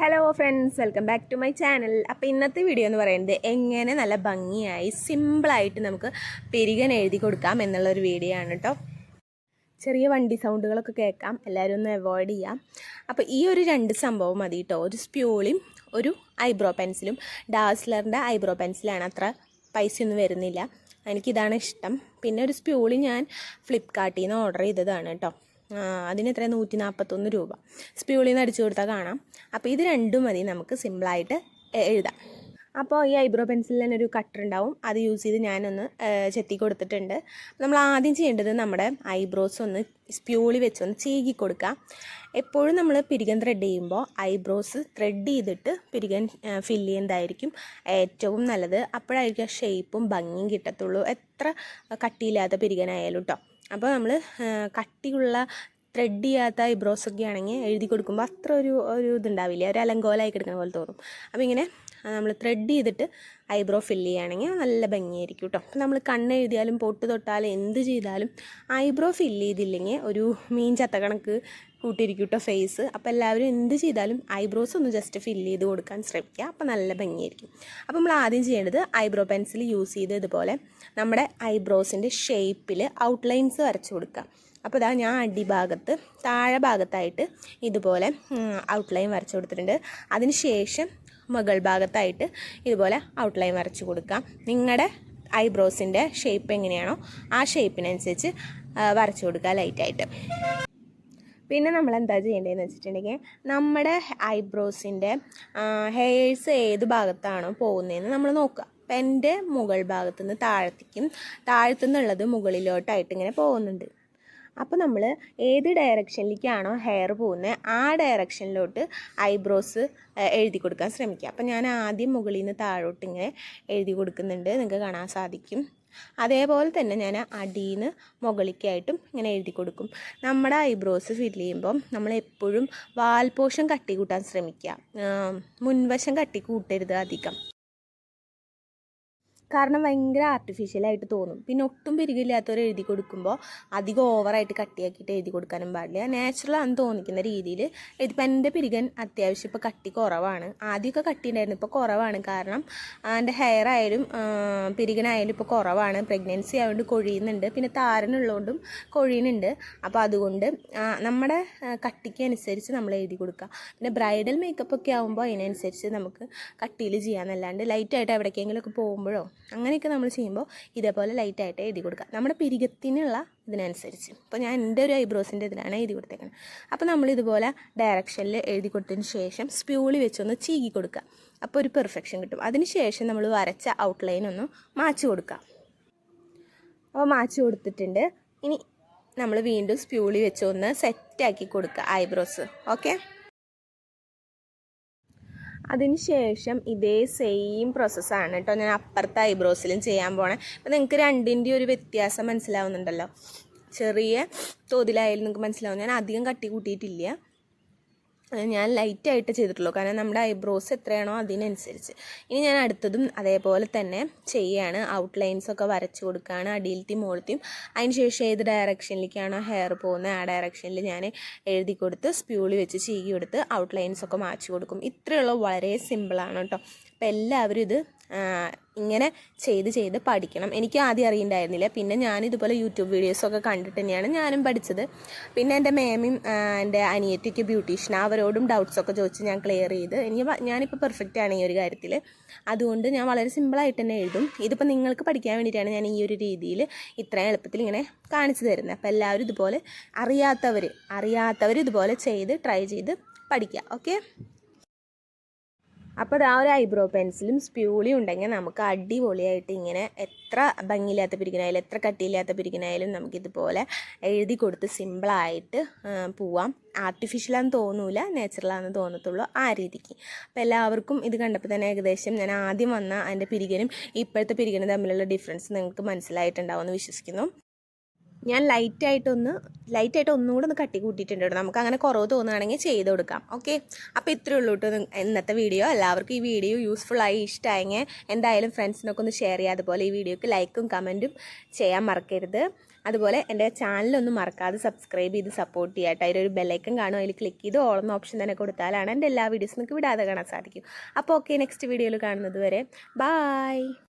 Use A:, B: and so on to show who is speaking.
A: Hello friends welcome back to my channel അപ്പോൾ ഇന്നത്തെ video എന്ന് പറയുന്നത് എങ്ങനെ നല്ല ഭംഗിയായി സിമ്പിളായിട്ട് നമുക്ക് പെരുകൻ എഴുതി കൊടുക്കാം എന്നുള്ളൊരു വീഡിയോ ആണ് കേട്ടോ ചെറിയ വണ്ടി സൗണ്ടുകളൊക്കെ കേൾക്കാം. എല്ലാവരും ഒന്ന് അവോയ്ഡ് ചെയ്യാം. അപ്പോൾ ഈ ഒരു രണ്ട് സംഭവം മതി കേട്ടോ ഒരു സ്പ്യൂളിയും ഒരു ഐബ്രോ പെൻസിലും ഡാസ്ലറിന്റെ ഐബ്രോ പെൻസിലാണ് അത്ര പൈസയൊന്നും വരുന്നില്ല. എനിക്കിതാണ് ഇഷ്ടം. പിന്നെ ഒരു സ്പ്യൂളി ഞാൻ ഫ്ലിപ്കാർട്ടിൽ നിന്ന് ഓർഡർ ചെയ്തതാണ് കേട്ടോ അതിന് എത്ര നൂറ്റി നാൽപ്പത്തൊന്ന് രൂപ. സ്പ്യൂളിൽ നിന്ന് അടിച്ചു കൊടുത്താൽ കാണാം. അപ്പോൾ ഇത് രണ്ടും മതി നമുക്ക് സിമ്പിളായിട്ട് എഴുതാം. അപ്പോൾ ഈ ഐബ്രോ പെൻസിലിൽ തന്നെ ഒരു കട്ടർ ഉണ്ടാവും. അത് യൂസ് ചെയ്ത് ഞാനൊന്ന് ചെത്തി കൊടുത്തിട്ടുണ്ട്. നമ്മൾ ആദ്യം ചെയ്യേണ്ടത് നമ്മുടെ ഐബ്രോസ് ഒന്ന് സ്പ്യൂളി വെച്ചൊന്ന് ചീകി കൊടുക്കുക എപ്പോഴും നമ്മൾ പിരികൻ ത്രെഡ് ചെയ്യുമ്പോൾ ഐബ്രോസ് ത്രെഡ് ചെയ്തിട്ട് പിരികൻ ഫില്ല് ചെയ്യുന്നതായിരിക്കും ഏറ്റവും നല്ലത്. അപ്പോഴായിരിക്കും ഷേപ്പും ഭംഗിയും കിട്ടത്തുള്ളൂ. എത്ര കട്ടിയില്ലാത്ത പിരികനായാലും കേട്ടോ അപ്പോൾ നമ്മൾ കട്ടിയുള്ള ത്രെഡ് ചെയ്യാത്ത ഐബ്രോസ് ഒക്കെ ആണെങ്കിൽ എഴുതി കൊടുക്കുമ്പോൾ അത്ര ഒരു ഒരു ഇതുണ്ടാവില്ല. ഒരു അലങ്കോലമായി കിടക്കുന്ന പോലെ തോന്നും. അപ്പോൾ ഇങ്ങനെ നമ്മൾ ത്രെഡ് ചെയ്തിട്ട് ഐബ്രോ ഫില്ല് ചെയ്യുകയാണെങ്കിൽ നല്ല ഭംഗിയായിരിക്കും കേട്ടോ നമ്മൾ കണ്ണ് എഴുതിയാലും പൊട്ട് തൊട്ടാലും എന്ത് ചെയ്താലും ഐബ്രോ ഫില്ല് ചെയ്തില്ലെങ്കിൽ ഒരു മീൻ ചത്ത കണക്ക് കൂട്ടിയിരിക്കും കേട്ടോ ഫേസ് അപ്പോൾ എല്ലാവരും എന്ത് ചെയ്താലും ഐബ്രോസ് ഒന്ന് ജസ്റ്റ് ഫില്ല് ചെയ്ത് കൊടുക്കാൻ ശ്രമിക്കുക. അപ്പോൾ നല്ല ഭംഗിയായിരിക്കും. അപ്പോൾ നമ്മൾ ആദ്യം ചെയ്യേണ്ടത് ഐബ്രോ പെൻസിൽ യൂസ് ചെയ്ത് ഇതുപോലെ നമ്മുടെ ഐബ്രോസിന്റെ ഷേപ്പിൽ ഔട്ട്ലൈൻസ് വരച്ചു കൊടുക്കുക. അപ്പോൾ ഇതാ ഞാൻ അടിഭാഗത്ത് താഴെ ഭാഗത്തായിട്ട് ഇതുപോലെ ഔട്ട്ലൈൻ വരച്ച് കൊടുത്തിട്ടുണ്ട്. അതിന് ശേഷം മുകൾ ഭാഗത്തായിട്ട് ഇതുപോലെ ഔട്ട്ലൈൻ വരച്ച് കൊടുക്കാം നിങ്ങളുടെ ഐബ്രോസിന്റെ ഷേപ്പ് എങ്ങനെയാണോ ആ ഷേപ്പിനനുസരിച്ച് വരച്ചു കൊടുക്കുക ലൈറ്റായിട്ട് പിന്നെ നമ്മൾ എന്താ ചെയ്യേണ്ടതെന്ന് വെച്ചിട്ടുണ്ടെങ്കിൽ നമ്മുടെ ഐബ്രോസിന്റെ ഹെയർസ് ഏത് ഭാഗത്താണോ പോകുന്നതെന്ന് നമ്മൾ നോക്കുക. അപ്പം എന്റെ മുകൾ ഭാഗത്തു നിന്ന് താഴത്തേക്കും താഴത്തു നിന്നുള്ളത് മുകളിലോട്ടായിട്ട് ഇങ്ങനെ പോകുന്നുണ്ട്. അപ്പോൾ നമ്മൾ ഏത് ഡയറക്ഷനിലേക്കാണോ ഹെയർ പോകുന്നത് ആ ഡയറക്ഷനിലോട്ട് ഐബ്രോസ് എഴുതി കൊടുക്കാൻ ശ്രമിക്കുക. അപ്പോൾ ഞാൻ ആദ്യം മുകളിൽ നിന്ന് താഴോട്ട് ഇങ്ങനെ എഴുതി കൊടുക്കുന്നുണ്ട്. നിങ്ങൾക്ക് കാണാൻ സാധിക്കും. അതേപോലെ തന്നെ ഞാൻ അടിയിൽ മുകളിലേക്കായിട്ടും ഇങ്ങനെ എഴുതി കൊടുക്കും. നമ്മുടെ ഐബ്രോസ് ഫിൽ ചെയ്യുമ്പം നമ്മൾ എപ്പോഴും വാൽപോഷം കട്ടി കൂട്ടാൻ ശ്രമിക്കുക മുൻവശം കട്ടി കൂട്ടരുത് അധികം. കാരണം ഭയങ്കര ആർട്ടിഫിഷ്യലായിട്ട് തോന്നും. പിന്നെ ഒട്ടും പിരികില്ലാത്തവർ എഴുതി കൊടുക്കുമ്പോൾ അധികം ഓവറായിട്ട് കട്ടിയാക്കിയിട്ട് എഴുതി കൊടുക്കാനും പാടില്ല. നാച്ചുറൽ ആണെന്ന് തോന്നിക്കുന്ന രീതിയിൽ ഇതിപ്പോൾ എന്റെ പിരികൻ അത്യാവശ്യം ഇപ്പോൾ കട്ടി കുറവാണ്. ആദ്യമൊക്കെ കട്ടി ഉണ്ടായിരുന്നു ഇപ്പോൾ കുറവാണ്. കാരണം എന്റെ ഹെയർ ആയാലും പിരികനായാലും ഇപ്പോൾ കുറവാണ്. പ്രഗ്നൻസി ആയതുകൊണ്ട് കൊഴിയുന്നുണ്ട്. പിന്നെ താരനുള്ളതുകൊണ്ടും കൊഴിയുന്നുണ്ട്. അപ്പോൾ അതുകൊണ്ട് നമ്മുടെ കട്ടിക്ക് അനുസരിച്ച് നമ്മൾ എഴുതി കൊടുക്കുക പിന്നെ ബ്രൈഡൽ മേക്കപ്പ് ഒക്കെ ആകുമ്പോൾ അതിനനുസരിച്ച് നമുക്ക് കട്ടിയിൽ ചെയ്യാമെന്നല്ലാണ്ട് ലൈറ്റായിട്ട് എവിടേക്കെങ്കിലുമൊക്കെ പോകുമ്പോഴോ അങ്ങനെയൊക്കെ നമ്മൾ ചെയ്യുമ്പോൾ ഇതേപോലെ ലൈറ്റായിട്ട് എഴുതി കൊടുക്കുക. നമ്മുടെ പിരികത്തിനുള്ള ഇതിനനുസരിച്ച്. ഇപ്പോൾ ഞാൻ എന്റെ ഒരു ഐബ്രോസിന്റെ ഇതിലാണ് എഴുതി കൊടുത്തേക്കുന്നത് അപ്പോൾ നമ്മൾ ഇതുപോലെ ഡയറക്ഷനിൽ എഴുതി കൊടുത്തതിന് ശേഷം സ്പ്യൂളി വെച്ചൊന്ന് ചീകി കൊടുക്കുക. അപ്പോൾ ഒരു പെർഫെക്ഷൻ കിട്ടും. അതിന് ശേഷം നമ്മൾ വരച്ച ഔട്ട്ലൈൻ ഒന്ന് മാച്ച് കൊടുക്കുക. അപ്പോൾ മാച്ച് കൊടുത്തിട്ടുണ്ട്. ഇനി നമ്മൾ വീണ്ടും സ്പ്യൂളി വെച്ചൊന്ന് സെറ്റാക്കി കൊടുക്കുക ഐബ്രോസ് ഓക്കെ അതിനുശേഷം ഇതേ സെയിം പ്രോസസ്സാണ് കേട്ടോ ഞാൻ അപ്പുറത്തെ ഐബ്രോസിലും ചെയ്യാൻ പോണേ. അപ്പോൾ നിങ്ങൾക്ക് രണ്ടിന്റെ ഒരു വ്യത്യാസം മനസ്സിലാവുന്നുണ്ടല്ലോ. ചെറിയ തോതിലായാലും നിങ്ങൾക്ക് മനസ്സിലാവും. ഞാൻ അധികം കട്ടി കൂട്ടിയിട്ടില്ല. ഞാൻ ലൈറ്റായിട്ട് ചെയ്തിട്ടുള്ളൂ. കാരണം നമ്മുടെ ഐബ്രോസ് എത്രയാണോ അതിനനുസരിച്ച്. ഇനി ഞാൻ അടുത്തതും അതേപോലെ തന്നെ ചെയ്യാണ്. ഔട്ട്ലൈൻസൊക്കെ വരച്ച് കൊടുക്കുകയാണ്. അടിയിലത്തെയും മുകളിലത്തെയും. അതിന് ശേഷം ഏത് ഡയറക്ഷനിലേക്കാണോ ഹെയർ പോകുന്നത് ആ ഡയറക്ഷനിൽ ഞാൻ എഴുതി കൊടുത്ത് സ്പ്യൂളി വെച്ച് ചീകി കൊടുത്ത് ഔട്ട്ലൈൻസൊക്കെ മാച്ച് കൊടുക്കും. ഇത്രയുള്ള വളരെ സിമ്പിളാണ് കേട്ടോ. അപ്പോൾ എല്ലാവരും ഇത് ഇങ്ങനെ ചെയ്ത് ചെയ്ത് പഠിക്കണം. എനിക്ക് ആദ്യം അറിയണ്ടായിരുന്നില്ല. പിന്നെ ഞാൻ ഇതുപോലെ യൂട്യൂബ് വീഡിയോസൊക്കെ കണ്ടിട്ട് തന്നെയാണ് ഞാനും പഠിച്ചത്. പിന്നെ എന്റെ മേമയും എന്റെ അനിയത്തിക്ക് ബ്യൂട്ടീഷ്യൻ അവരോടും ഡൗട്ട്സൊക്കെ ചോദിച്ച് ഞാൻ ക്ലിയർ ചെയ്ത്. എനിക്ക് ഞാനിപ്പോൾ പെർഫെക്റ്റ് ആണ് ഈ ഒരു കാര്യത്തിൽ അതുകൊണ്ട് ഞാൻ വളരെ സിമ്പിളായിട്ട് തന്നെ എഴുതും. ഇതിപ്പോൾ നിങ്ങൾക്ക് പഠിക്കാൻ വേണ്ടിയിട്ടാണ് ഞാൻ ഈ ഒരു രീതിയിൽ ഇത്രയും എളുപ്പത്തിൽ ഇങ്ങനെ കാണിച്ചു തരുന്നത്. അപ്പോൾ എല്ലാവരും ഇതുപോലെ അറിയാത്തവർ അറിയാത്തവർ ഇതുപോലെ ചെയ്ത് ട്രൈ ചെയ്ത് പഠിക്കുക. ഓക്കെ അപ്പോൾ ആ ഒരു ഐബ്രോ പെൻസിലും സ്പ്യൂളിയും ഉണ്ടെങ്കിൽ നമുക്ക് അടിപൊളിയായിട്ട് ഇങ്ങനെ എത്ര ഭംഗിയില്ലാത്ത പിരിക്കനായാലും എത്ര കട്ടിയില്ലാത്ത പിരിക്കനായാലും നമുക്കിതുപോലെ എഴുതി കൊടുത്ത് സിമ്പിളായിട്ട് പോവാം. ആർട്ടിഫിഷ്യലാന്ന് തോന്നൂല നാച്ചുറലാന്ന് തോന്നത്തുള്ളൂ ആ രീതിക്ക്. അപ്പോൾ എല്ലാവർക്കും ഇത് കണ്ടപ്പോൾ തന്നെ ഏകദേശം ഞാൻ ആദ്യം വന്ന അതിന്റെ പിരികനും ഇപ്പോഴത്തെ പിരികനും തമ്മിലുള്ള ഡിഫറൻസ് നിങ്ങൾക്ക് മനസ്സിലായിട്ടുണ്ടാവുമെന്ന് വിശ്വസിക്കുന്നു. ഞാൻ ലൈറ്റായിട്ടൊന്ന് ലൈറ്റായിട്ട് ഒന്നുകൂടെ ഒന്ന് കട്ടി കൂട്ടിയിട്ടുണ്ട് കേട്ടോ. നമുക്ക് അങ്ങനെ കുറവ് തോന്നുകയാണെങ്കിൽ ചെയ്ത് കൊടുക്കാം. ഓക്കെ അപ്പോൾ ഇത്രയേ ഉള്ളൂ കേട്ടോ ഇന്നത്തെ വീഡിയോ എല്ലാവർക്കും ഈ വീഡിയോ യൂസ്ഫുൾ ആയി ഇഷ്ടമായെങ്കിൽ എന്തായാലും ഫ്രണ്ട്സിനൊക്കെ ഒന്ന് ഷെയർ ചെയ്യാം അതുപോലെ ഈ വീഡിയോക്ക് ലൈക്കും കമന്റും ചെയ്യാൻ മറക്കരുത്. അതുപോലെ എന്റെ ചാനലൊന്നും മറക്കാതെ സബ്സ്ക്രൈബ് ചെയ്ത് സപ്പോർട്ട് ചെയ്യുക കേട്ടോ. അതിലൊരു ബെല്ലൈക്കൻ കാണും. അതിൽ ക്ലിക്ക് ചെയ്ത് ഓളുന്ന ഓപ്ഷൻ തന്നെ കൊടുത്താലാണ് എന്റെ എല്ലാ വീഡിയോസും വിടാതെ കാണാൻ സാധിക്കും. അപ്പോൾ ഓക്കെ നെക്സ്റ്റ് വീഡിയോയിൽ കാണുന്നത് വരെ. ബായ്